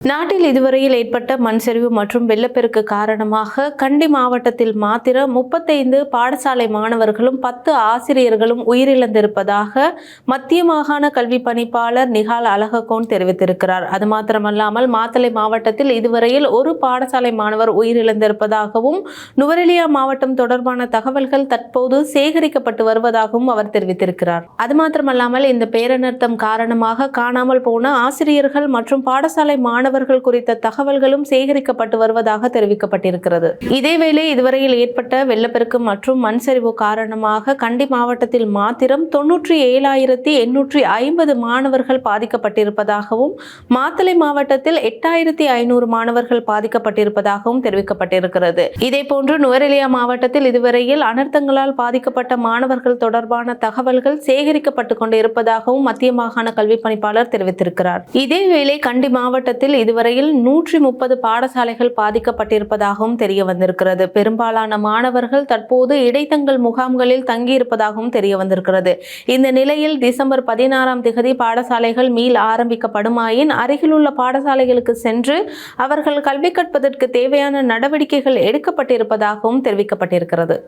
நாட்டில் இதுவரையில் ஏற்பட்ட மண் சரிவு மற்றும் வெள்ளப்பெருக்கு காரணமாக கண்டி மாவட்டத்தில் மாத்திரம் முப்பத்தைந்து பாடசாலை மாணவர்களும் பத்து ஆசிரியர்களும் உயிரிழந்திருப்பதாக மத்திய மாகாண கல்வி பணிப்பாளர் நிகால் அழககோன் தெரிவித்திருக்கிறார். அது மாத்திரமல்லாமல் மாத்தளை மாவட்டத்தில் இதுவரையில் ஒரு பாடசாலை மாணவர் உயிரிழந்திருப்பதாகவும் நுவரெலியா மாவட்டம் தொடர்பான தகவல்கள் தற்போது சேகரிக்கப்பட்டு வருவதாகவும் அவர் தெரிவித்திருக்கிறார். அது மாத்திரமல்லாமல் இந்த பேரனர்த்தம் காரணமாக காணாமல் போன ஆசிரியர்கள் மற்றும் பாடசாலை மாணவர்கள் குறித்த தகவல்களும் சேகரிக்கப்பட்டு வருவதாக தெரிவிக்கப்பட்டிருக்கிறது. இதேவேளை இதுவரையில் ஏற்பட்ட வெள்ளப்பெருக்கு மற்றும் மண் சரிவு காரணமாக கண்டி மாவட்டத்தில் மாத்திரம் தொன்னூற்றி ஏழாயிரத்தி எண்ணூற்றி ஐம்பது மாணவர்கள் பாதிக்கப்பட்டிருப்பதாகவும் மாத்தளை மாவட்டத்தில் எட்டாயிரத்தி ஐநூறு மாணவர்கள் பாதிக்கப்பட்டிருப்பதாகவும் தெரிவிக்கப்பட்டிருக்கிறது. இதேபோன்று நுவரெலியா மாவட்டத்தில் இதுவரையில் அனர்த்தங்களால் பாதிக்கப்பட்ட மாணவர்கள் தொடர்பான தகவல்கள் சேகரிக்கப்பட்டு கொண்டு இருப்பதாகவும் மத்திய மாகாண கல்வி பணிப்பாளர் தெரிவித்திருக்கிறார். இதேவேளை கண்டி மாவட்டத்தில் இதுவரையில் நூற்றி முப்பது பாடசாலைகள் பாதிக்கப்பட்டிருப்பதாகவும் தெரிய வந்திருக்கிறது. பெரும்பாலான மாணவர்கள் தற்போது இடைத்தங்கள் முகாம்களில் தங்கியிருப்பதாகவும் தெரிய வந்திருக்கிறது. இந்த நிலையில் டிசம்பர் பதினாறாம் திகதி பாடசாலைகள் மீள் ஆரம்பிக்கப்படுமாயின் அருகிலுள்ள பாடசாலைகளுக்கு சென்று அவர்கள் கல்வி கற்பதற்கு தேவையான நடவடிக்கைகள் எடுக்கப்பட்டிருப்பதாகவும் தெரிவிக்கப்பட்டிருக்கிறது.